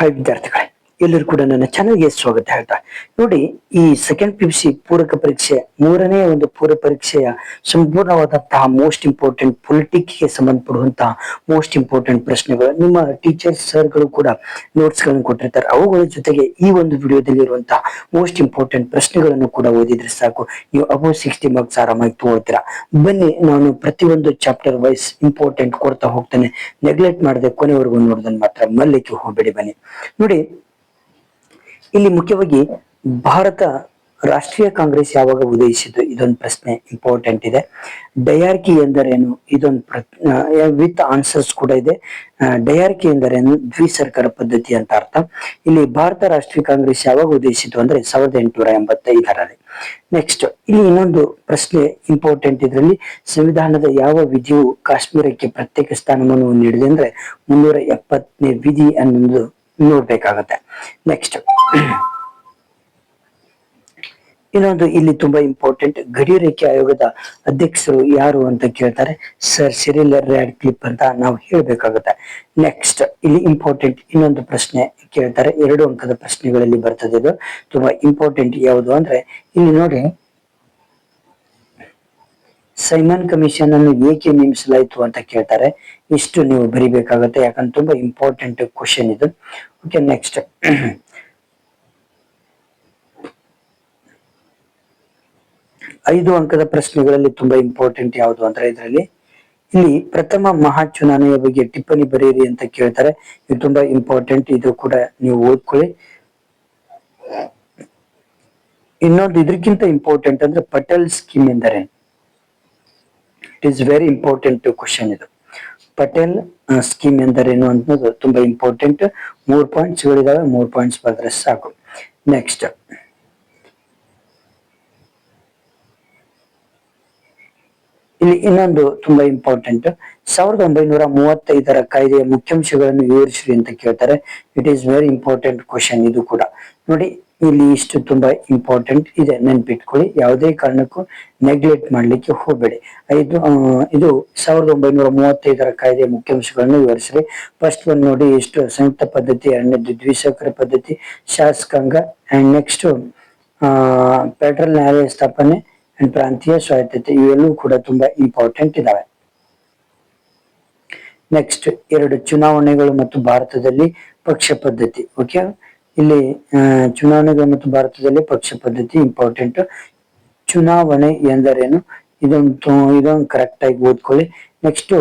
帰りみたいなって書 ಎಲ್ಲರೂ ಕೂಡ ನನ್ನ ಚಾನಲ್ಗೆ ಸ್ವಾಗತ ಹೇಳ್ತಾ. ನೋಡಿ, ಈ ಸೆಕೆಂಡ್ ಪಿ ಯು ಸಿ ಪೂರಕ ಪರೀಕ್ಷೆ, ಮೂರನೇ ಒಂದು ಪೂರ್ವ ಪರೀಕ್ಷೆಯ ಸಂಪೂರ್ಣವಾದಂತಹ ಮೋಸ್ಟ್ ಇಂಪಾರ್ಟೆಂಟ್ ಪೊಲಿಟಿಕ್ಸ್ಗೆ ಸಂಬಂಧಪಡುವಂತಹ ಮೋಸ್ಟ್ ಇಂಪಾರ್ಟೆಂಟ್ ಪ್ರಶ್ನೆಗಳು. ನಿಮ್ಮ ಟೀಚರ್ಸ್ ಸರ್ಗಳು ಕೂಡ ನೋಟ್ಸ್ಗಳನ್ನು ಕೊಟ್ಟಿರ್ತಾರೆ. ಅವುಗಳ ಜೊತೆಗೆ ಈ ಒಂದು ವಿಡಿಯೋದಲ್ಲಿ ಇರುವಂತಹ ಮೋಸ್ಟ್ ಇಂಪಾರ್ಟೆಂಟ್ ಪ್ರಶ್ನೆಗಳನ್ನು ಕೂಡ ಓದಿದ್ರೆ ಸಾಕು. ನೀವು ಅಬೌವ್ ಸಿಕ್ಸ್ಟಿ ಮಾರ್ಕ್ಸ್ ಆರಾಮಾಗಿ ತಗೊಳ್ತೀರಾ. ಬನ್ನಿ, ನಾನು ಪ್ರತಿಯೊಂದು ಚಾಪ್ಟರ್ ವೈಸ್ ಇಂಪಾರ್ಟೆಂಟ್ ಕೊಡ್ತಾ ಹೋಗ್ತೇನೆ. ನೆಗ್ಲೆಕ್ಟ್ ಮಾಡದೆ ಕೊನೆವರೆಗೂ ನೋಡೋದನ್ನ ಮಾತ್ರ ಮಲ್ಲಿಕ್ಕೆ ಹೋಗಬೇಡಿ ಬನ್ನಿ. ನೋಡಿ ಇಲ್ಲಿ ಮುಖ್ಯವಾಗಿ ಭಾರತ ರಾಷ್ಟ್ರೀಯ ಕಾಂಗ್ರೆಸ್ ಯಾವಾಗ ಉದಯಿಸಿದ್ದು? ಇದೊಂದು ಪ್ರಶ್ನೆ ಇಂಪಾರ್ಟೆಂಟ್ ಇದೆ. ಡಯಾರ್ಕಿ ಎಂದರೇನು? ಇದೊಂದು ವಿತ್ ಆನ್ಸರ್ಸ್ ಕೂಡ ಇದೆ. ಡಯಾರ್ಕಿ ಎಂದರೇನು? ದ್ವಿಸರ್ಕಾರ ಪದ್ಧತಿ ಅಂತ ಅರ್ಥ. ಇಲ್ಲಿ ಭಾರತ ರಾಷ್ಟ್ರೀಯ ಕಾಂಗ್ರೆಸ್ ಯಾವಾಗ ಉದಯಿಸಿದ್ದು ಅಂದ್ರೆ ಸಾವಿರದ ಎಂಟುನೂರ ಎಂಬತ್ತೈದರಲ್ಲಿ. ನೆಕ್ಸ್ಟ್ ಇಲ್ಲಿ ಇನ್ನೊಂದು ಪ್ರಶ್ನೆ ಇಂಪಾರ್ಟೆಂಟ್ ಇದರಲ್ಲಿ, ಸಂವಿಧಾನದ ಯಾವ ವಿಧಿಯು ಕಾಶ್ಮೀರಕ್ಕೆ ಪ್ರತ್ಯೇಕ ಸ್ಥಾನಮಾನವನ್ನು ನೀಡಿದೆ ಅಂದ್ರೆ ಮುನ್ನೂರ ಎಪ್ಪತ್ತನೇ ವಿಧಿ ಅನ್ನೋದು ನೋಡ್ಬೇಕಾಗತ್ತೆ. ನೆಕ್ಸ್ಟ್ ಇನ್ನೊಂದು ಇಲ್ಲಿ ತುಂಬಾ ಇಂಪಾರ್ಟೆಂಟ್ ಗಡಿ ರೇಖೆ ಆಯೋಗದ ಅಧ್ಯಕ್ಷರು ಯಾರು ಅಂತ ಕೇಳ್ತಾರೆ. ಸರ್ ಸಿರಿಲ್ ರ್ಯಾಡ್ ಕ್ಲಿಪ್ ಅಂತ ನಾವು ಹೇಳ್ಬೇಕಾಗುತ್ತೆ. ನೆಕ್ಸ್ಟ್ ಇಲ್ಲಿ ಇಂಪಾರ್ಟೆಂಟ್ ಇನ್ನೊಂದು ಪ್ರಶ್ನೆ ಕೇಳ್ತಾರೆ. ಎರಡು ಅಂಕದ ಪ್ರಶ್ನೆಗಳಲ್ಲಿ ಬರ್ತದೆ ಇದು. ತುಂಬಾ ಇಂಪಾರ್ಟೆಂಟ್ ಯಾವುದು ಅಂದ್ರೆ ಇಲ್ಲಿ ನೋಡಿ ಸೈಮನ್ ಕಮಿಷನ್ ಅನ್ನು ಏಕೆ ನೇಮಿಸಲಾಯಿತು ಅಂತ ಕೇಳ್ತಾರೆ. ಇಷ್ಟು ನೀವು ಬರಿಬೇಕಾಗುತ್ತೆ. ಯಾಕಂದ್ರೆ ತುಂಬಾ ಇಂಪಾರ್ಟೆಂಟ್ ಕ್ವಶನ್ ಇದು. ಓಕೆ ನೆಕ್ಸ್ಟ್ ಐದು ಅಂಕದ ಪ್ರಶ್ನೆಗಳಲ್ಲಿ ತುಂಬಾ ಇಂಪಾರ್ಟೆಂಟ್ ಯಾವುದು ಅಂದ್ರೆ ಇದರಲ್ಲಿ, ಇಲ್ಲಿ ಪ್ರಥಮ ಮಹಾ ಚುನಾವಣೆಯ ಬಗ್ಗೆ ಟಿಪ್ಪಣಿ ಬರೆಯಿರಿ ಅಂತ ಕೇಳ್ತಾರೆ. ಇದು ತುಂಬಾ ಇಂಪಾರ್ಟೆಂಟ್ ಇದು ಕೂಡ ನೀವು ಓದ್ಕೊಳ್ಳಿ. ಇನ್ನೊಂದು, ಇದಕ್ಕಿಂತ ಇಂಪಾರ್ಟೆಂಟ್ ಅಂದ್ರೆ ಪಟೇಲ್ ಸ್ಕೀಮ್ ಎಂದರೆ. It is very important question ಇದು. ಪಟೇಲ್ ಸ್ಕೀಮ್ ಎಂದರೇನು ಅನ್ನೋದು ತುಂಬಾ ಇಂಪಾರ್ಟೆಂಟ್ ಮೂರ್ ಪಾಯಿಂಟ್ಸ್ ಗಳಿದಾವೆ, ಮೂರ್ ಪಾಯಿಂಟ್ಸ್ ಬರೆದ್ರೆ ಸಾಕು. ನೆಕ್ಸ್ಟ್ ಇಲ್ಲಿ ಇನ್ನೊಂದು ತುಂಬಾ ಇಂಪಾರ್ಟೆಂಟ್ ಸಾವಿರದ ಒಂಬೈನೂರ ಮೂವತ್ತೈದರ ಕಾಯ್ದೆಯ ಮುಖ್ಯಾಂಶಗಳನ್ನು ವಿವರಿಸಿರಿ ಅಂತ ಕೇಳ್ತಾರೆ. It is very important question ಇದು ಕೂಡ. ನೋಡಿ ಇಲ್ಲಿ ಇಷ್ಟು ತುಂಬಾ ಇಂಪಾರ್ಟೆಂಟ್ ಇದೆ. ನೆನ್ಪಿಟ್ಕೊಳ್ಳಿ. ಯಾವುದೇ ಕಾರಣಕ್ಕೂ ನೆಗ್ಲೆಕ್ಟ್ ಮಾಡ್ಲಿಕ್ಕೆ ಹೋಗಬೇಡಿ. ಐದು ಇದು ಸಾವಿರದ ಒಂಬೈನೂರ ಮೂವತ್ತೈದರ ಕಾಯ್ದೆ ಮುಖ್ಯಾಂಶಗಳನ್ನು ವಿವರಿಸಿದೆ ಫಸ್ಟ್ ಒಂದು ನೋಡಿ, ಇಷ್ಟು ಸಂಯುಕ್ತ ಪದ್ಧತಿ ಎರಡನೇದು ದ್ವಿಸಕ್ರ ಪದ್ಧತಿ, ಶಾಸಕಾಂಗ ಅಂಡ್ ನೆಕ್ಸ್ಟ್ ಫೆಡರಲ್ ನ್ಯಾಯಾಲಯ ಸ್ಥಾಪನೆ ಅಂಡ್ ಪ್ರಾಂತೀಯ ಸ್ವಾಯತ್ತತೆ, ಇವೆಲ್ಲವೂ ಕೂಡ ತುಂಬಾ ಇಂಪಾರ್ಟೆಂಟ್ ಇದಾವೆ. ನೆಕ್ಸ್ಟ್ ಎರಡು ಚುನಾವಣೆಗಳು ಮತ್ತು ಭಾರತದಲ್ಲಿ ಪಕ್ಷ ಪದ್ಧತಿ ಓಕೆ ಇಲ್ಲಿ ಚುನಾವಣೆಗಳು ಮತ್ತು ಭಾರತದಲ್ಲಿ ಪಕ್ಷ ಪದ್ಧತಿ ಇಂಪಾರ್ಟೆಂಟ್ ಚುನಾವಣೆ ಎಂದರೇನು? ಇದೊಂದು ಇದೊಂದು ಕರೆಕ್ಟ್ ಆಗಿ ಓದ್ಕೊಳ್ಳಿ. Next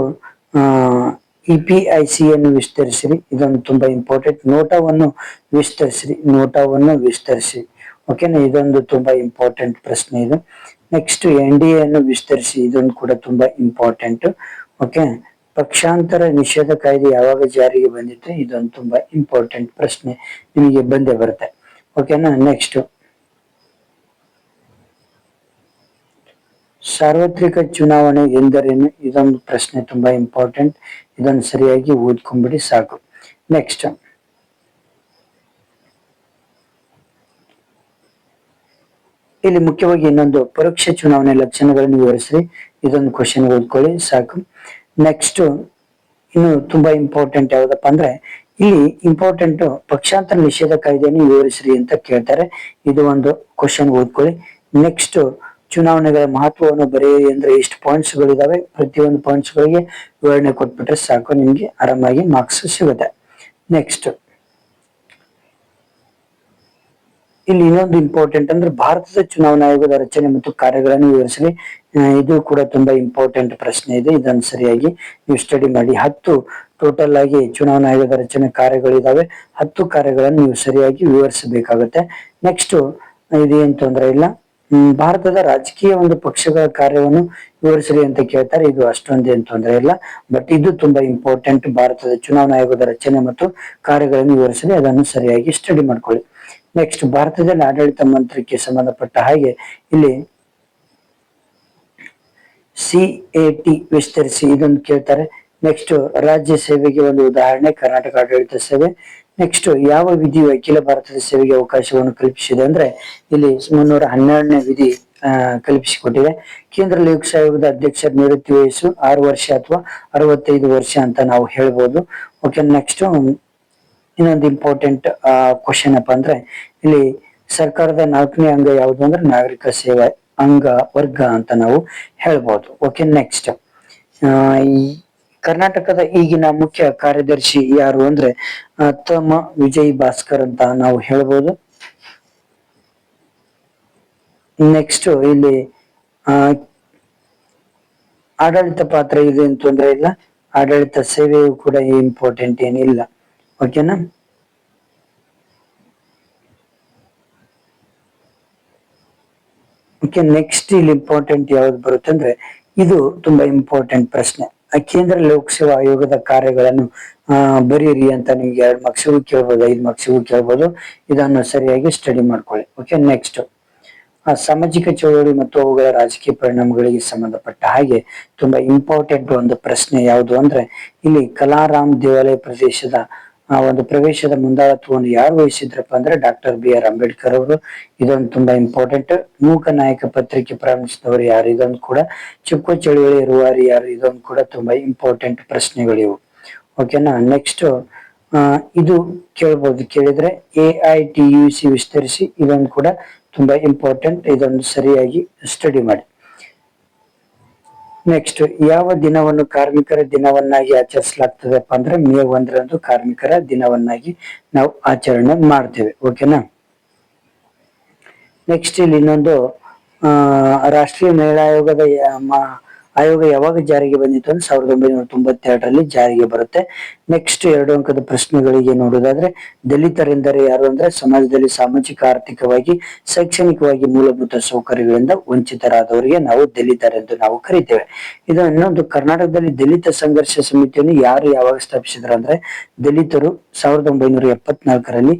E P I C ಅನ್ನು ವಿಸ್ತರಿಸಿರಿ. ಇದೊಂದು ತುಂಬಾ ಇಂಪಾರ್ಟೆಂಟ್ ನೋಟವನ್ನು ವಿಸ್ತರಿಸಿರಿ. ನೋಟವನ್ನು ವಿಸ್ತರಿಸಿ ಓಕೆನಾ ಇದೊಂದು ತುಂಬಾ ಇಂಪಾರ್ಟೆಂಟ್ ಪ್ರಶ್ನೆ ಇದು. ನೆಕ್ಸ್ಟ್ ಎನ್ ಡಿ ಅನ್ನು ವಿಸ್ತರಿಸಿ. ಇದೊಂದು ಕೂಡ ತುಂಬಾ ಇಂಪಾರ್ಟೆಂಟ್ ಓಕೆ ಪಕ್ಷಾಂತರ ನಿಷೇಧ ಕಾಯ್ದೆ ಯಾವಾಗ ಜಾರಿಗೆ ಬಂದಿತ್ತು ಇದೊಂದು ತುಂಬಾ ಇಂಪಾರ್ಟೆಂಟ್ ಪ್ರಶ್ನೆ ನಿಮಗೆ ಬಂದೇ ಬರುತ್ತೆ. ಓಕೆನಾ ನೆಕ್ಸ್ಟ್ ಸಾರ್ವತ್ರಿಕ ಚುನಾವಣೆ ಎಂದರೇನು? ಇದೊಂದು ಪ್ರಶ್ನೆ ತುಂಬಾ ಇಂಪಾರ್ಟೆಂಟ್ ಇದನ್ನು ಸರಿಯಾಗಿ ಓದ್ಕೊಂಡ್ಬಿಡಿ ಸಾಕು. ನೆಕ್ಸ್ಟ್ ಇಲ್ಲಿ ಮುಖ್ಯವಾಗಿ ಇನ್ನೊಂದು ಪರೋಕ್ಷ ಚುನಾವಣೆ ಲಕ್ಷಣಗಳನ್ನು ವಿವರಿಸ್ರಿ. ಇದೊಂದು ಕ್ವಶನ್ ಓದ್ಕೊಳ್ಳಿ, ಸಾಕು. ನೆಕ್ಸ್ಟ್ ಇನ್ನು ತುಂಬಾ ಇಂಪಾರ್ಟೆಂಟ್ ಯಾವ್ದಪ್ಪ ಅಂದ್ರೆ, ಇಲ್ಲಿ ಇಂಪಾರ್ಟೆಂಟ್ ಪಕ್ಷಾಂತರ ನಿಷೇಧ ಕಾಯ್ದೆಯನ್ನು ವಿವರಿಸ್ರಿ ಅಂತ ಕೇಳ್ತಾರೆ. ಇದು ಒಂದು ಕ್ವಶನ್ ಓದ್ಕೊಳ್ಳಿ. ನೆಕ್ಸ್ಟ್ ಚುನಾವಣೆಗಳ ಮಹತ್ವವನ್ನು ಬರೆಯಿರಿ ಅಂದ್ರೆ ಎಷ್ಟು ಪಾಯಿಂಟ್ಸ್ ಗಳಿದಾವೆ? ಪ್ರತಿಯೊಂದು ಪಾಯಿಂಟ್ಸ್ ಗಳಿಗೆ ವಿವರಣೆ ಕೊಟ್ಬಿಟ್ರೆ ಸಾಕು, ನಿಮ್ಗೆ ಆರಾಮಾಗಿ ಮಾರ್ಕ್ಸ್ ಸಿಗುತ್ತೆ. ನೆಕ್ಸ್ಟ್ ಇಲ್ಲಿ ಇನ್ನೊಂದು ಇಂಪಾರ್ಟೆಂಟ್ ಅಂದ್ರೆ ಭಾರತದ ಚುನಾವಣಾ ಆಯೋಗದ ರಚನೆ ಮತ್ತು ಕಾರ್ಯಗಳನ್ನು ವಿವರಿಸಲಿ. ಇದು ಕೂಡ ತುಂಬಾ ಇಂಪಾರ್ಟೆಂಟ್ ಪ್ರಶ್ನೆ ಇದೆ. ಇದನ್ನು ಸರಿಯಾಗಿ ನೀವು ಸ್ಟಡಿ ಮಾಡಿ. ಹತ್ತು ಟೋಟಲ್ ಆಗಿ ಚುನಾವಣಾ ಆಯೋಗದ ರಚನೆ ಕಾರ್ಯಗಳಿದಾವೆ ಹತ್ತು ಕಾರ್ಯಗಳನ್ನು ನೀವು ಸರಿಯಾಗಿ ವಿವರಿಸಬೇಕಾಗುತ್ತೆ. ನೆಕ್ಸ್ಟ್ ಇದೇನ್ ತೊಂದರೆ ಇಲ್ಲ. ಭಾರತದ ರಾಜಕೀಯ ಒಂದು ಪಕ್ಷಗಳ ಕಾರ್ಯವನ್ನು ವಿವರಿಸಲಿ ಅಂತ ಕೇಳ್ತಾರೆ. ಇದು ಅಷ್ಟೊಂದೇನು ತೊಂದರೆ ಇಲ್ಲ. ಬಟ್ ಇದು ತುಂಬಾ ಇಂಪಾರ್ಟೆಂಟ್ ಭಾರತದ ಚುನಾವಣಾ ಆಯೋಗದ ರಚನೆ ಮತ್ತು ಕಾರ್ಯಗಳನ್ನು ವಿವರಿಸಲಿ. ಅದನ್ನು ಸರಿಯಾಗಿ ಸ್ಟಡಿ ಮಾಡ್ಕೊಳ್ಳಿ. ನೆಕ್ಸ್ಟ್ ಭಾರತದಲ್ಲಿ ಆಡಳಿತ ಮಂತ್ರಕ್ಕೆ ಸಂಬಂಧಪಟ್ಟ ಹಾಗೆ ಇಲ್ಲಿ ಸಿ ಎ ಟಿ ವಿಸ್ತರಿಸಿ ಇದನ್ನು ಕೇಳ್ತಾರೆ. ನೆಕ್ಸ್ಟ್ ರಾಜ್ಯ ಸೇವೆಗೆ ಒಂದು ಉದಾಹರಣೆ, ಕರ್ನಾಟಕ ಆಡಳಿತ ಸೇವೆ. ನೆಕ್ಸ್ಟ್ ಯಾವ ವಿಧಿ ಅಖಿಲ ಭಾರತದ ಸೇವೆಗೆ ಅವಕಾಶವನ್ನು ಕಲ್ಪಿಸಿದೆ ಅಂದ್ರೆ ಇಲ್ಲಿ ಮುನ್ನೂರ ಹನ್ನೆರಡನೇ ವಿಧಿ ಕಲ್ಪಿಸಿಕೊಟ್ಟಿದೆ. ಕೇಂದ್ರ ಲೋಕಸ ಆಯೋಗದ ಅಧ್ಯಕ್ಷರ ನಿವೃತ್ತಿ ವಯಸ್ಸು ಆರು ವರ್ಷ ಅಥವಾ ಅರವತ್ತೈದು ವರ್ಷ ಅಂತ ನಾವು ಹೇಳ್ಬೋದು. ಓಕೆ ನೆಕ್ಸ್ಟ್ ಇನ್ನೊಂದು ಇಂಪಾರ್ಟೆಂಟ್ ಕ್ವಶನ್ ಅಪ್ಪ ಅಂದ್ರೆ, ಇಲ್ಲಿ ಸರ್ಕಾರದ ನಾಲ್ಕನೇ ಅಂಗ ಯಾವುದು ಅಂದ್ರೆ ನಾಗರಿಕ ಸೇವೆ ಅಂಗ ವರ್ಗ ಅಂತ ನಾವು ಹೇಳ್ಬೋದು. ಓಕೆ ನೆಕ್ಸ್ಟ್ ಕರ್ನಾಟಕದ ಈಗಿನ ಮುಖ್ಯ ಕಾರ್ಯದರ್ಶಿ ಯಾರು ಅಂದ್ರೆ ತಮ್ಮ ವಿಜಯ್ ಭಾಸ್ಕರ್ ಅಂತ ನಾವು ಹೇಳ್ಬೋದು. ನೆಕ್ಸ್ಟ್ ಇಲ್ಲಿ ಆಡಳಿತ ಪಾತ್ರ ಇದೆ ಅಂತಂದ್ರೆ ಇಲ್ಲ. ಆಡಳಿತ ಸೇವೆಯು ಕೂಡ ಇಂಪಾರ್ಟೆಂಟ್ ಏನಿಲ್ಲ. ಓಕೆನಾ ಓಕೆ ನೆಕ್ಸ್ಟ್ ಇಲ್ಲಿ ಇಂಪಾರ್ಟೆಂಟ್ ಯಾವ್ದು ಬರುತ್ತೆ ಅಂದ್ರೆ ಇದು ತುಂಬಾ ಇಂಪಾರ್ಟೆಂಟ್ ಪ್ರಶ್ನೆ. ಕೇಂದ್ರ ಲೋಕಸೇವಾ ಆಯೋಗದ ಕಾರ್ಯಗಳನ್ನು ಬರೀರಿ ಅಂತ ನಿಮ್ಗೆ ಎರಡು ಮಾರ್ಕ್ಸಿಗೂ ಕೇಳ್ಬೋದು, ಐದು ಮಾರ್ಕ್ಸಿಗೂ ಕೇಳ್ಬೋದು. ಇದನ್ನು ಸರಿಯಾಗಿ ಸ್ಟಡಿ ಮಾಡ್ಕೊಳ್ಳಿ. ಓಕೆ ನೆಕ್ಸ್ಟ್ ಸಾಮಾಜಿಕ ಚಳವಳಿ ಮತ್ತು ಅವುಗಳ ರಾಜಕೀಯ ಪರಿಣಾಮಗಳಿಗೆ ಸಂಬಂಧಪಟ್ಟ ಹಾಗೆ ತುಂಬಾ ಇಂಪಾರ್ಟೆಂಟ್ ಒಂದು ಪ್ರಶ್ನೆ ಯಾವುದು ಅಂದ್ರೆ ಇಲ್ಲಿ ಕಲಾರಾಮ್ ದೇವಾಲಯ ಪ್ರದೇಶದ ಆ ಒಂದು ಪ್ರವೇಶದ ಮುಂದಾಳತ್ವವನ್ನು ಯಾರು ವಹಿಸಿದ್ರಪ್ಪ ಅಂದ್ರೆ ಡಾಕ್ಟರ್ ಬಿ ಆರ್ ಅಂಬೇಡ್ಕರ್ ಅವರು. ಇದೊಂದು ತುಂಬಾ ಇಂಪಾರ್ಟೆಂಟ್ ಮೂಕ ನಾಯಕ ಪತ್ರಿಕೆ ಪ್ರಾರಂಭಿಸಿದವರು ಯಾರು? ಇದೊಂದು ಕೂಡ ಚಿಕ್ಕ ಚಳುವಳಿ ರೂವಾರಿ ಯಾರು? ಇದೊಂದು ಕೂಡ ತುಂಬಾ ಇಂಪಾರ್ಟೆಂಟ್ ಪ್ರಶ್ನೆಗಳಿವು ಓಕೆನಾ ನೆಕ್ಸ್ಟ್ ಇದು ಕೇಳ್ಬೋದು. ಕೇಳಿದ್ರೆ A I T U C ವಿಸ್ತರಿಸಿ ಇದೊಂದು ಕೂಡ ತುಂಬಾ ಇಂಪಾರ್ಟೆಂಟ್ ಇದೊಂದು ಸರಿಯಾಗಿ ಸ್ಟಡಿ ಮಾಡಿ. ನೆಕ್ಸ್ಟ್ ಯಾವ ದಿನವನ್ನು ಕಾರ್ಮಿಕರ ದಿನವನ್ನಾಗಿ ಆಚರಿಸಲಾಗ್ತದಪ್ಪ ಅಂದ್ರೆ ಮೇ ಒಂದರಂದು ಕಾರ್ಮಿಕರ ದಿನವನ್ನಾಗಿ ನಾವು ಆಚರಣೆ ಮಾಡ್ತೇವೆ ಓಕೆನಾ ನೆಕ್ಸ್ಟ್ ಇಲ್ಲಿ ಇನ್ನೊಂದು ರಾಷ್ಟ್ರೀಯ ಮಹಿಳಾ ಆಯೋಗದ ಆಯೋಗ ಯಾವಾಗ ಜಾರಿಗೆ ಬಂದಿತ್ತು ಅಂದ್ರೆ ಸಾವಿರದ ಒಂಬೈನೂರ ತೊಂಬತ್ತೆರಡರಲ್ಲಿ ಜಾರಿಗೆ ಬರುತ್ತೆ. ನೆಕ್ಸ್ಟ್ ಎರಡು ಅಂಕದ ಪ್ರಶ್ನೆಗಳಿಗೆ ನೋಡೋದಾದ್ರೆ, ದಲಿತರೆಂದರೆ ಯಾರು ಅಂದ್ರೆ ಸಮಾಜದಲ್ಲಿ ಸಾಮಾಜಿಕ, ಆರ್ಥಿಕವಾಗಿ, ಶೈಕ್ಷಣಿಕವಾಗಿ ಮೂಲಭೂತ ಸೌಕರ್ಯಗಳಿಂದ ವಂಚಿತರಾದವರಿಗೆ ನಾವು ದಲಿತರೆಂದು ನಾವು ಕರಿತೇವೆ. ಇದು ಇನ್ನೊಂದು, ಕರ್ನಾಟಕದಲ್ಲಿ ದಲಿತ ಸಂಘರ್ಷ ಸಮಿತಿಯನ್ನು ಯಾರು ಯಾವಾಗ ಸ್ಥಾಪಿಸಿದ್ರು ಅಂದ್ರೆ ದಲಿತರು ಸಾವಿರದ ಒಂಬೈನೂರ ಎಪ್ಪತ್ನಾಲ್ಕರಲ್ಲಿ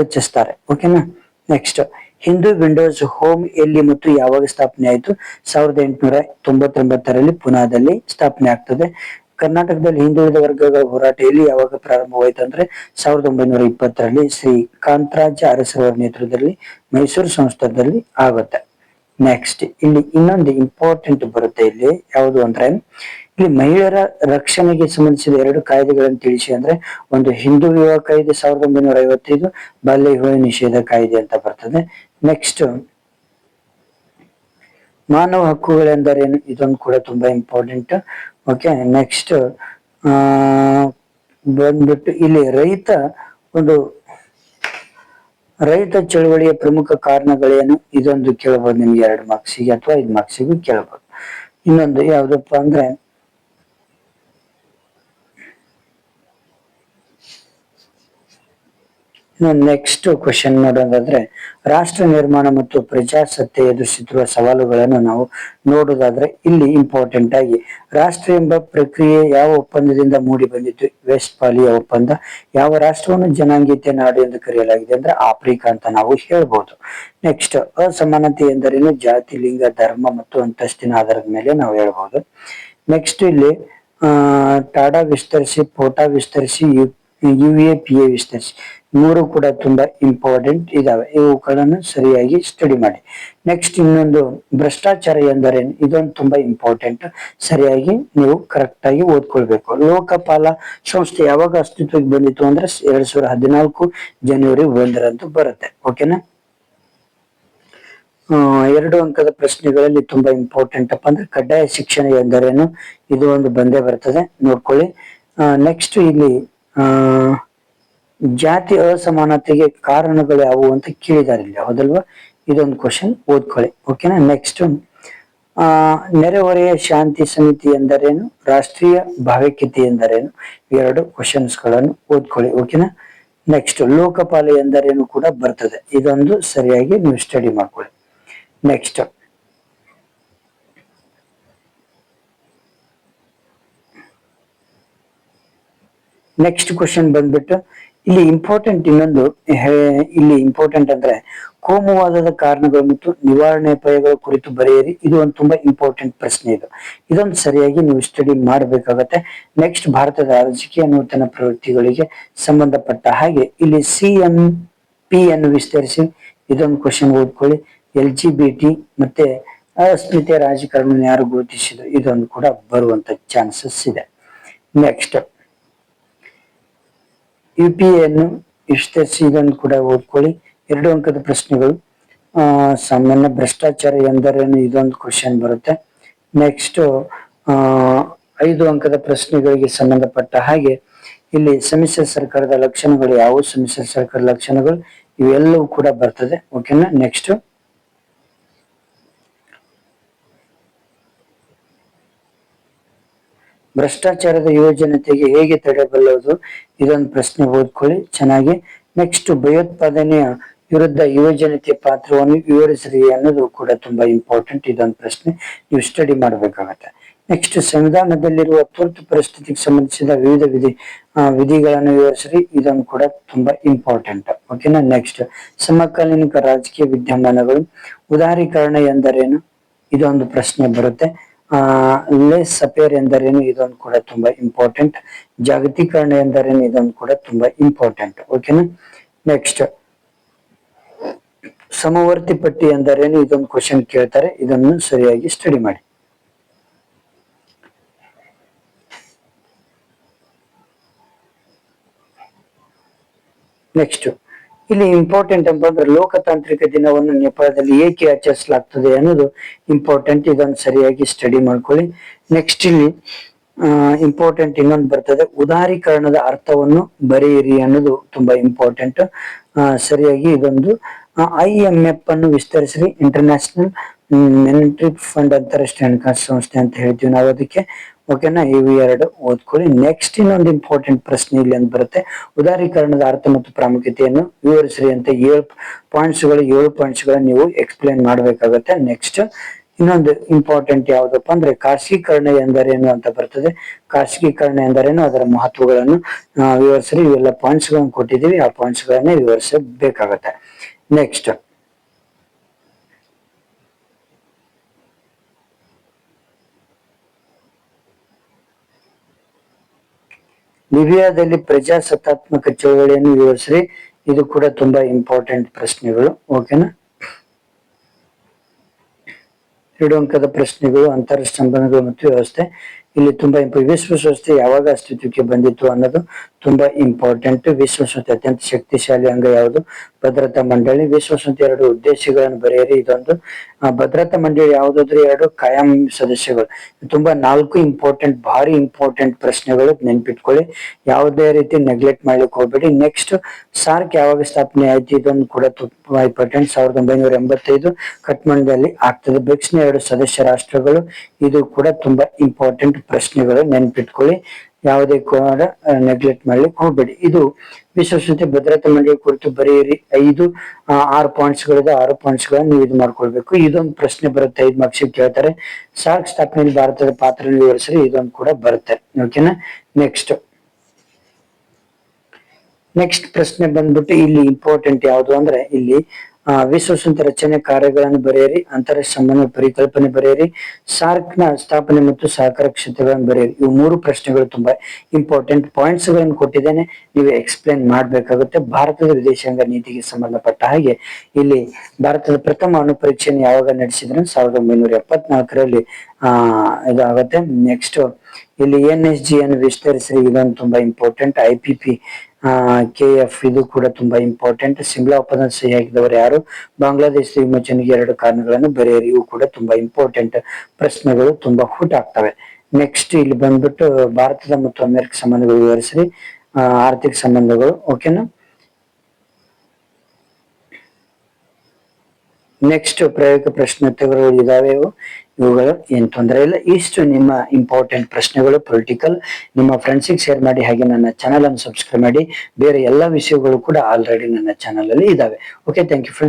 ರಚಿಸ್ತಾರೆ. ಓಕೆನಾ ನೆಕ್ಸ್ಟ್ ಹಿಂದೂ ವಿಂಡೋಸ್ ಹೋಮ್ ಎಲ್ಲಿ ಮತ್ತು ಯಾವಾಗ ಸ್ಥಾಪನೆ ಆಯಿತು? ಸಾವಿರದ ಎಂಟುನೂರ ತೊಂಬತ್ತೊಂಬತ್ತರಲ್ಲಿ ಪುನಾದಲ್ಲಿ ಸ್ಥಾಪನೆ ಆಗ್ತದೆ. ಕರ್ನಾಟಕದಲ್ಲಿ ಹಿಂದುಳಿದ ವರ್ಗಗಳ ಹೋರಾಟ ಎಲ್ಲಿ ಯಾವಾಗ ಪ್ರಾರಂಭವಾಯಿತು ಅಂದ್ರೆ ಸಾವಿರದ ಒಂಬೈನೂರ ಇಪ್ಪತ್ತರಲ್ಲಿ ಶ್ರೀ ಕಾಂತರಾಜ ಅರಸರವರ ನೇತೃತ್ವದಲ್ಲಿ ಮೈಸೂರು ಸಂಸ್ಥಾನದಲ್ಲಿ ಆಗುತ್ತೆ. ನೆಕ್ಸ್ಟ್ ಇಲ್ಲಿ ಇನ್ನೊಂದು ಇಂಪಾರ್ಟೆಂಟ್ ಬರುತ್ತೆ ಇಲ್ಲಿ. ಯಾವುದು ಅಂದ್ರೆ, ಇಲ್ಲಿ ಮಹಿಳೆಯರ ರಕ್ಷಣೆಗೆ ಸಂಬಂಧಿಸಿದ ಎರಡು ಕಾಯ್ದೆಗಳನ್ನು ತಿಳಿಸಿ ಅಂದ್ರೆ, ಒಂದು ಹಿಂದೂ ವಿವಾಹ ಕಾಯ್ದೆ ಸಾವಿರದ ಒಂಬೈನೂರ ಐವತ್ತೈದು, ಬಾಲ್ಯ ವಿವಾಹ ನಿಷೇಧ ಕಾಯ್ದೆ ಅಂತ ಬರ್ತದೆ. ನೆಕ್ಸ್ಟ್ ಮಾನವ ಹಕ್ಕುಗಳೆಂದರೇನು ಇದೊಂದು ಕೂಡ ತುಂಬಾ ಇಂಪಾರ್ಟೆಂಟ್ ಓಕೆ ನೆಕ್ಸ್ಟ್ ಬಂದ್ಬಿಟ್ಟು ಇಲ್ಲಿ ರೈತ ಒಂದು ರೈತ ಚಳವಳಿಯ ಪ್ರಮುಖ ಕಾರಣಗಳೇನು? ಇದೊಂದು ಕೇಳಬಹುದು ನಿಮ್ಗೆ ಎರಡು ಮಾರ್ಕ್ಸಿಗೆ ಅಥವಾ ಐದು ಮಾರ್ಕ್ಸಿಗೂ ಕೇಳಬಹುದು ಇನ್ನೊಂದು ಯಾವ್ದಪ್ಪ ಅಂದ್ರೆ ನೆಕ್ಸ್ಟ್ ಕ್ವಶನ್ ನೋಡೋದಾದ್ರೆ, ರಾಷ್ಟ್ರ ನಿರ್ಮಾಣ ಮತ್ತು ಪ್ರಜಾಸತ್ತೆ ಎದುರಿಸುತ್ತಿರುವ ಸವಾಲುಗಳನ್ನು ನಾವು ನೋಡೋದಾದ್ರೆ, ಇಲ್ಲಿ ಇಂಪಾರ್ಟೆಂಟ್ ಆಗಿ ರಾಷ್ಟ್ರ ಎಂಬ ಪ್ರಕ್ರಿಯೆ ಯಾವ ಒಪ್ಪಂದದಿಂದ ಮೂಡಿ ಬಂದಿತ್ತು ವೆಸ್ಟ್ ಪಾಲಿಯ ಒಪ್ಪಂದ, ಯಾವ ರಾಷ್ಟ್ರವನ್ನು ಜನಾಂಗೀಯತೆ ನಾಡು ಎಂದು ಕರೆಯಲಾಗಿದೆ ಅಂದ್ರೆ ಆಫ್ರಿಕಾ ಅಂತ ನಾವು ಹೇಳ್ಬೋದು. ನೆಕ್ಸ್ಟ್ ಅಸಮಾನತೆ ಎಂದರೇನು, ಜಾತಿ, ಲಿಂಗ, ಧರ್ಮ ಮತ್ತು ಅಂತಸ್ತಿನ ಆಧಾರದ ಮೇಲೆ ನಾವು ಹೇಳ್ಬೋದು. ನೆಕ್ಸ್ಟ್ ಇಲ್ಲಿ, ಆ, ಟಾಡಾ ವಿಸ್ತರಿಸಿ, ಪೋಟಾ ವಿಸ್ತರಿಸಿ, U U A P A ವಿಸ್ತರಿಸಿ ಮೂರು ಕೂಡ ತುಂಬಾ ಇಂಪಾರ್ಟೆಂಟ್ ಇದಾವೆ. ಇವುಗಳನ್ನು ಸರಿಯಾಗಿ ಸ್ಟಡಿ ಮಾಡಿ. ನೆಕ್ಸ್ಟ್ ಇನ್ನೊಂದು ಭ್ರಷ್ಟಾಚಾರ ಎಂದರೇನು? ಇದೊಂದು ತುಂಬಾ ಇಂಪಾರ್ಟೆಂಟ್ ಸರಿಯಾಗಿ ನೀವು ಕರೆಕ್ಟ್ ಆಗಿ ಓದ್ಕೊಳ್ಬೇಕು. ಲೋಕಪಾಲ ಸಂಸ್ಥೆ ಯಾವಾಗ ಅಸ್ತಿತ್ವಕ್ಕೆ ಬಂದಿತ್ತು ಅಂದ್ರೆ ಎರಡ್ ಸಾವಿರದ ಹದಿನಾಲ್ಕು ಜನವರಿ ಒಂದರಂದು ಬರುತ್ತೆ. ಓಕೆನಾ ಎರಡು ಅಂಕದ ಪ್ರಶ್ನೆಗಳಲ್ಲಿ ತುಂಬಾ ಇಂಪಾರ್ಟೆಂಟ್ ಅಪ್ಪ ಅಂದ್ರೆ ಕಡ್ಡಾಯ ಶಿಕ್ಷಣ ಎಂದರೇನು? ಇದು ಒಂದು ಬಂದೇ ಬರ್ತದೆ. ನೋಡ್ಕೊಳ್ಳಿ. ನೆಕ್ಸ್ಟ್ ಇಲ್ಲಿ ಆ, ಜಾತಿ ಅಸಮಾನತೆಗೆ ಕಾರಣಗಳು ಯಾವುವು ಅಂತ ಕೇಳಿದಾರೆ ಇಲ್ಲಿ. ಹೌದಲ್ವಾ? ಇದೊಂದು ಕ್ವಶನ್ ಓದ್ಕೊಳ್ಳಿ. ಓಕೆನಾ ನೆಕ್ಸ್ಟ್ ಆ, ನೆರೆಹೊರೆಯ ಶಾಂತಿ ಸಮಿತಿ ಎಂದರೇನು? ರಾಷ್ಟ್ರೀಯ ಭಾವೈಕ್ಯತೆ ಎಂದರೇನು? ಎರಡು ಕ್ವಶನ್ಸ್ಗಳನ್ನು ಓದ್ಕೊಳ್ಳಿ. ಓಕೆನಾ ನೆಕ್ಸ್ಟ್ ಲೋಕಪಾಲ ಎಂದರೇನು ಕೂಡ ಬರ್ತದೆ. ಇದೊಂದು ಸರಿಯಾಗಿ ನೀವು ಸ್ಟಡಿ ಮಾಡ್ಕೊಳ್ಳಿ. ನೆಕ್ಸ್ಟ್ ನೆಕ್ಸ್ಟ್ ಕ್ವಶನ್ ಬಂದ್ಬಿಟ್ಟು, ಇಲ್ಲಿ ಇಂಪಾರ್ಟೆಂಟ್ ಇನ್ನೊಂದು ಇಲ್ಲಿ ಇಂಪಾರ್ಟೆಂಟ್ ಅಂದ್ರೆ, ಕೋಮುವಾದದ ಕಾರಣಗಳು ಮತ್ತು ನಿವಾರಣೆ ಅಪಾಯಗಳ ಕುರಿತು ಬರೆಯಿರಿ. ಇದು ಒಂದು ತುಂಬಾ ಇಂಪಾರ್ಟೆಂಟ್ ಪ್ರಶ್ನೆ ಇದು. ಇದೊಂದು ಸರಿಯಾಗಿ ನೀವು ಸ್ಟಡಿ ಮಾಡಬೇಕಾಗತ್ತೆ. ನೆಕ್ಸ್ಟ್ ಭಾರತದ ರಾಜಕೀಯ ನೂತನ ಪ್ರವೃತ್ತಿಗಳಿಗೆ ಸಂಬಂಧಪಟ್ಟ ಹಾಗೆ, ಇಲ್ಲಿ ಸಿ ಎಂ ಪಿ ಅನ್ನು ವಿಸ್ತರಿಸಿ. ಇದೊಂದು ಕ್ವಶನ್ ಓದ್ಕೊಳ್ಳಿ ಎಲ್ ಜಿ ಬಿ ಟಿ ಮತ್ತೆ ಅಸ್ಮಿತೆ ರಾಜಕಾರಣ ಯಾರು ಗುರುತಿಸಿದ್ರು? ಇದೊಂದು ಕೂಡ ಬರುವಂತ ಚಾನ್ಸಸ್ ಇದೆ. ನೆಕ್ಸ್ಟ್ ಯು ಪಿ ಎನ್ನು ಇದನ್ನು ಕೂಡ ಓದ್ಕೊಳ್ಳಿ ಎರಡು ಅಂಕದ ಪ್ರಶ್ನೆಗಳು. ಸಾಮಾನ್ಯ ಭ್ರಷ್ಟಾಚಾರ ಎಂದರೇನು? ಇದೊಂದು ಕ್ವಶನ್ ಬರುತ್ತೆ. ನೆಕ್ಸ್ಟ್ ಐದು ಅಂಕದ ಪ್ರಶ್ನೆಗಳಿಗೆ ಸಂಬಂಧಪಟ್ಟ ಹಾಗೆ ಇಲ್ಲಿ ಸಮ್ಮಿಶ್ರ ಸರ್ಕಾರದ ಲಕ್ಷಣಗಳು ಯಾವುವು ಸಮ್ಮಿಶ್ರ ಸರ್ಕಾರದ ಲಕ್ಷಣಗಳು, ಇವೆಲ್ಲವೂ ಕೂಡ ಬರ್ತದೆ. ಓಕೆನಾ ನೆಕ್ಸ್ಟ್ ಭ್ರಷ್ಟಾಚಾರದ ಯುವಜನತೆಗೆ ಹೇಗೆ ತಡೆಬಲ್ಲದು ಇದೊಂದು ಪ್ರಶ್ನೆ ಓದ್ಕೊಳ್ಳಿ. ಚೆನ್ನಾಗಿ. ನೆಕ್ಸ್ಟ್ ಭಯೋತ್ಪಾದನೆಯ ವಿರುದ್ಧ ಯುವಜನತೆ ಪಾತ್ರವನ್ನು ವಿವರಿಸಿರಿ ಅನ್ನೋದು ಕೂಡ ತುಂಬಾ ಇಂಪಾರ್ಟೆಂಟ್ ಇದೊಂದು ಪ್ರಶ್ನೆ. ನೀವು ಸ್ಟಡಿ ಮಾಡಬೇಕಾಗತ್ತೆ. ನೆಕ್ಸ್ಟ್ ಸಂವಿಧಾನದಲ್ಲಿರುವ ತುರ್ತು ಪರಿಸ್ಥಿತಿಗೆ ಸಂಬಂಧಿಸಿದ ವಿವಿಧ ವಿಧಿ ವಿಧಿಗಳನ್ನು ವಿವರಿಸಿರಿ. ಇದೊಂದು ಕೂಡ ತುಂಬಾ ಇಂಪಾರ್ಟೆಂಟ್ ಓಕೆನಾ ನೆಕ್ಸ್ಟ್ ಸಮಕಾಲೀನ ರಾಜಕೀಯ ವಿದ್ಯಮಾನಗಳು. ಉದಾರೀಕರಣ ಎಂದರೇನು? ಇದೊಂದು ಪ್ರಶ್ನೆ ಬರುತ್ತೆ. ಲೆಸ್ ಅಪೇರ್ ಎಂದರೇನು? ಇದೊಂದು ಕೂಡ ತುಂಬಾ ಇಂಪಾರ್ಟೆಂಟ್ ಜಾಗತೀಕರಣ ಎಂದರೇನು? ಇದೊಂದು ಕೂಡ ತುಂಬಾ ಇಂಪಾರ್ಟೆಂಟ್ ಓಕೆನಾ ನೆಕ್ಸ್ಟ್ ಸಮವರ್ತಿ ಪಟ್ಟಿ ಎಂದರೇನು? ಇದೊಂದು ಕ್ವಶನ್ ಕೇಳ್ತಾರೆ. ಇದನ್ನು ಸರಿಯಾಗಿ ಸ್ಟಡಿ ಮಾಡಿ. ನೆಕ್ಸ್ಟ್ ಇಲ್ಲಿ ಇಂಪಾರ್ಟೆಂಟ್ ಅಂತಂದ್ರೆ ಲೋಕತಾಂತ್ರಿಕ ದಿನವನ್ನು ನೇಪಾಳದಲ್ಲಿ ಏಕೆ ಆಚರಿಸಲಾಗ್ತದೆ ಅನ್ನೋದು ಇಂಪಾರ್ಟೆಂಟ್ ಇದನ್ನು ಸರಿಯಾಗಿ ಸ್ಟಡಿ ಮಾಡ್ಕೊಳ್ಳಿ. ನೆಕ್ಸ್ಟ್ ಇಲ್ಲಿ ಇಂಪಾರ್ಟೆಂಟ್ ಇನ್ನೊಂದು ಬರ್ತದೆ, ಉದಾರೀಕರಣದ ಅರ್ಥವನ್ನು ಬರೆಯಿರಿ ಅನ್ನೋದು ತುಂಬಾ ಇಂಪಾರ್ಟೆಂಟ್ ಸರಿಯಾಗಿ ಇದೊಂದು ಐ ಎಂ ಎಫ್ ಅನ್ನು ವಿಸ್ತರಿಸಿರಿ ಇಂಟರ್ನ್ಯಾಷನಲ್ ಮೆನಿಟರಿ ಫಂಡ್ ಅಂತಾರಾಷ್ಟ್ರೀಯ ಹಣಕಾಸು ಸಂಸ್ಥೆ ಅಂತ ಹೇಳ್ತೀವಿ ನಾವು ಅದಕ್ಕೆ ಓಕೆನಾ? ಇವು ಎರಡು ಓದ್ಕೊಳ್ಳಿ. ನೆಕ್ಸ್ಟ್ ಇನ್ನೊಂದು ಇಂಪಾರ್ಟೆಂಟ್ ಪ್ರಶ್ನೆ ಇಲ್ಲಿ ಅಂತ ಬರುತ್ತೆ. ಉದಾರೀಕರಣದ ಅರ್ಥ ಮತ್ತು ಪ್ರಾಮುಖ್ಯತೆಯನ್ನು ವಿವರಿಸ್ರಿ ಅಂತ ಏಳು ಪಾಯಿಂಟ್ಸ್ಗಳು ಏಳು ಪಾಯಿಂಟ್ಸ್ ಗಳನ್ನ ನೀವು ಎಕ್ಸ್ಪ್ಲೇನ್ ಮಾಡ್ಬೇಕಾಗತ್ತೆ. ನೆಕ್ಸ್ಟ್ ಇನ್ನೊಂದು ಇಂಪಾರ್ಟೆಂಟ್ ಯಾವುದಪ್ಪ ಅಂದ್ರೆ ಖಾಸಗೀಕರಣ ಎಂದರೇನು ಅಂತ ಬರ್ತದೆ. ಖಾಸಗೀಕರಣ ಎಂದರೇನು? ಅದರ ಮಹತ್ವಗಳನ್ನು ವಿವರಿಸ್ರಿ. ಇವೆಲ್ಲ ಪಾಯಿಂಟ್ಸ್ಗಳನ್ನು ಕೊಟ್ಟಿದ್ದೀವಿ. ಆ ಪಾಯಿಂಟ್ಸ್ ಗಳನ್ನೇ ವಿವರಿಸಬೇಕಾಗತ್ತೆ. ನೆಕ್ಸ್ಟ್ ಲಿಬಿಯಾದಲ್ಲಿ ಪ್ರಜಾಸತ್ತಾತ್ಮಕ ಚಳವಳಿಯನ್ನು ವಿವರಿಸ್ರಿ. ಇದು ಕೂಡ ತುಂಬಾ ಇಂಪಾರ್ಟೆಂಟ್ ಪ್ರಶ್ನೆಗಳು. ಓಕೆನಾ ಎರಡು ಅಂಕದ ಪ್ರಶ್ನೆಗಳು ಅಂತರ ಸಂಬಂಧಗಳು ಮತ್ತು ವ್ಯವಸ್ಥೆ. ಇಲ್ಲಿ ತುಂಬಾ ಇಂಪ ವಿಶ್ವಸಂಸ್ಥೆ ಯಾವಾಗ ಅಸ್ತಿತ್ವಕ್ಕೆ ಬಂದಿತ್ತು ಅನ್ನೋದು ತುಂಬಾ ಇಂಪಾರ್ಟೆಂಟ್ ವಿಶ್ವಸಂಸ್ಥೆ ಅತ್ಯಂತ ಶಕ್ತಿಶಾಲಿ ಅಂಗ ಯಾವುದು? ಭದ್ರತಾ ಮಂಡಳಿ. ವಿಶ್ವಸಂಸ್ಥೆ ಎರಡು ಉದ್ದೇಶಗಳನ್ನು ಬರೆಯಿರಿ. ಇದೊಂದು. ಭದ್ರತಾ ಮಂಡಳಿ ಯಾವುದಾದ್ರೂ ಎರಡು ಕಾಯಂ ಸದಸ್ಯಗಳು. ತುಂಬಾ ನಾಲ್ಕು ಇಂಪಾರ್ಟೆಂಟ್ ಭಾರಿ ಇಂಪಾರ್ಟೆಂಟ್ ಪ್ರಶ್ನೆಗಳು ನೆನ್ಪಿಟ್ಕೊಳ್ಳಿ. ಯಾವುದೇ ರೀತಿ ನೆಗ್ಲೆಕ್ಟ್ ಮಾಡ್ಲಿಕ್ಕೆ ಹೋಗ್ಬೇಡಿ. ನೆಕ್ಸ್ಟ್ ಸಾರ್ಕ್ ಯಾವಾಗ ಸ್ಥಾಪನೆ ಆಯ್ತು? ಇದೊಂದು ಕೂಡ ತುಂಬಾ ಇಂಪಾರ್ಟೆಂಟ್ ಸಾವಿರದ ಒಂಬೈನೂರ ಎಂಬತ್ತೈದು ಕಠ್ಮಂಡದಲ್ಲಿ ಆಗ್ತದೆ. ಎರಡು ಸದಸ್ಯ ರಾಷ್ಟ್ರಗಳು. ಇದು ಕೂಡ ತುಂಬಾ ಇಂಪಾರ್ಟೆಂಟ್ ಪ್ರಶ್ನೆಗಳು ನೆನ್ಪಿಟ್ಕೊಳ್ಳಿ. ಯಾವುದೇ ಕೂಡ ನೆಗ್ಲೆಕ್ಟ್ ಮಾಡ್ಲಿಕ್ಕೆ ಹೋಗ್ಬೇಡಿ. ಇದು ವಿಶ್ವಸಂಸ್ಥೆ ಭದ್ರತಾ ಮಂಡಳಿ ಕುರಿತು ಬರೆಯಿರಿ. ಐದು ಆರು ಪಾಯಿಂಟ್ಸ್ ಗಳಿದೆ. ಆರು ಪಾಯಿಂಟ್ಸ್ ಗಳನ್ನ ನೀವು ಇದು ಮಾಡ್ಕೊಳ್ಬೇಕು. ಇದೊಂದು ಪ್ರಶ್ನೆ ಬರುತ್ತೆ. ಐದು ಮಾರ್ಕ್ಸ್ ಕೇಳ್ತಾರೆ. ಸಾರ್ಕ್ ಸ್ಥಾಪನೆಯಲ್ಲಿ ಭಾರತದ ಪಾತ್ರ ವಿವರಿಸ್ರಿ. ಇದೊಂದು ಕೂಡ ಬರುತ್ತೆ. ಓಕೆನಾ ನೆಕ್ಸ್ಟ್ ನೆಕ್ಸ್ಟ್ ಪ್ರಶ್ನೆ ಬಂದ್ಬಿಟ್ಟು ಇಲ್ಲಿ ಇಂಪಾರ್ಟೆಂಟ್ ಯಾವುದು ಅಂದ್ರೆ ಇಲ್ಲಿ ಆ, ವಿಶ್ವಸಂಸ್ಥೆ ರಚನೆ ಕಾರ್ಯಗಳನ್ನು ಬರೆಯಿರಿ ಅಂತರ ಸಂಬಂಧ ಪರಿಕಲ್ಪನೆ ಬರೆಯಿರಿ ಸಾರ್ಕ್ನ ಸ್ಥಾಪನೆ ಮತ್ತು ಸಹಕಾರ ಕ್ಷೇತ್ರಗಳನ್ನು ಬರೆಯಿರಿ. ಇವು ಮೂರು ಪ್ರಶ್ನೆಗಳು ತುಂಬಾ ಇಂಪಾರ್ಟೆಂಟ್ ಪಾಯಿಂಟ್ಸ್ಗಳನ್ನು ಕೊಟ್ಟಿದ್ದೇನೆ. ನೀವು ಎಕ್ಸ್ಪ್ಲೇನ್ ಮಾಡಬೇಕಾಗುತ್ತೆ. ಭಾರತದ ವಿದೇಶಾಂಗ ನೀತಿಗೆ ಸಂಬಂಧಪಟ್ಟ ಹಾಗೆ ಇಲ್ಲಿ ಭಾರತದ ಪ್ರಥಮ ಅಣು ಯಾವಾಗ ನಡೆಸಿದ್ರೆ? ಸಾವಿರದ ಒಂಬೈನೂರ ಎಪ್ಪತ್ನಾಲ್ಕರಲ್ಲಿ ಆ ಇದಾಗುತ್ತೆ. ನೆಕ್ಸ್ಟ್ ಇಲ್ಲಿ ಎನ್ ಎಸ್ ಜಿ ಅನ್ನು ವಿಸ್ತರಿಸಿ ಇದೊಂದು ತುಂಬಾ important I P P K F ಇದು ಕೂಡ ತುಂಬಾ ಇಂಪಾರ್ಟೆಂಟ್ ಸಿಮ್ಲಾ ಒಪ್ಪಂದ ಸಹಿ ಹಾಕಿದವರು ಯಾರು? ಬಾಂಗ್ಲಾದೇಶದ ವಿಮೋಚನೆಗೆ ಎರಡು ಕಾರಣಗಳನ್ನು ಬರೆಯಿರಿ. ಇವು ಕೂಡ ತುಂಬಾ ಇಂಪಾರ್ಟೆಂಟ್ ಪ್ರಶ್ನೆಗಳು, ತುಂಬಾ ಹುಟ್ ಆಗ್ತವೆ. ನೆಕ್ಸ್ಟ್ ಇಲ್ಲಿ ಬಂದ್ಬಿಟ್ಟು, ಭಾರತದ ಮತ್ತು ಅಮೆರಿಕ ಸಂಬಂಧಗಳು ವಿವರಿಸ್ರಿ. ಆರ್ಥಿಕ ಸಂಬಂಧಗಳು ಓಕೆನಾ ನೆಕ್ಸ್ಟ್ ಪ್ರಾಯೋಗಿಕ ಪ್ರಶ್ನೋತ್ತರಗಳು ಇದಾವೆ ಇವುಗಳು ಏನ್ ತೊಂದರೆ ಇಲ್ಲ. ಇಷ್ಟು ನಿಮ್ಮ ಇಂಪಾರ್ಟೆಂಟ್ ಪ್ರಶ್ನೆಗಳು ಪೊಲಿಟಿಕಲ್ ನಿಮ್ಮ ಫ್ರೆಂಡ್ಸಿಗೆ ಶೇರ್ ಮಾಡಿ ಹಾಗೆ ನನ್ನ ಚಾನಲ್ ಅನ್ನು ಸಬ್ಸ್ಕ್ರೈಬ್ ಮಾಡಿ. ಬೇರೆ ಎಲ್ಲಾ ವಿಷಯಗಳು ಕೂಡ ಆಲ್ರೆಡಿ ನನ್ನ ಚಾನಲ್ ಅಲ್ಲಿ ಇದಾವೆ. Okay thank you friends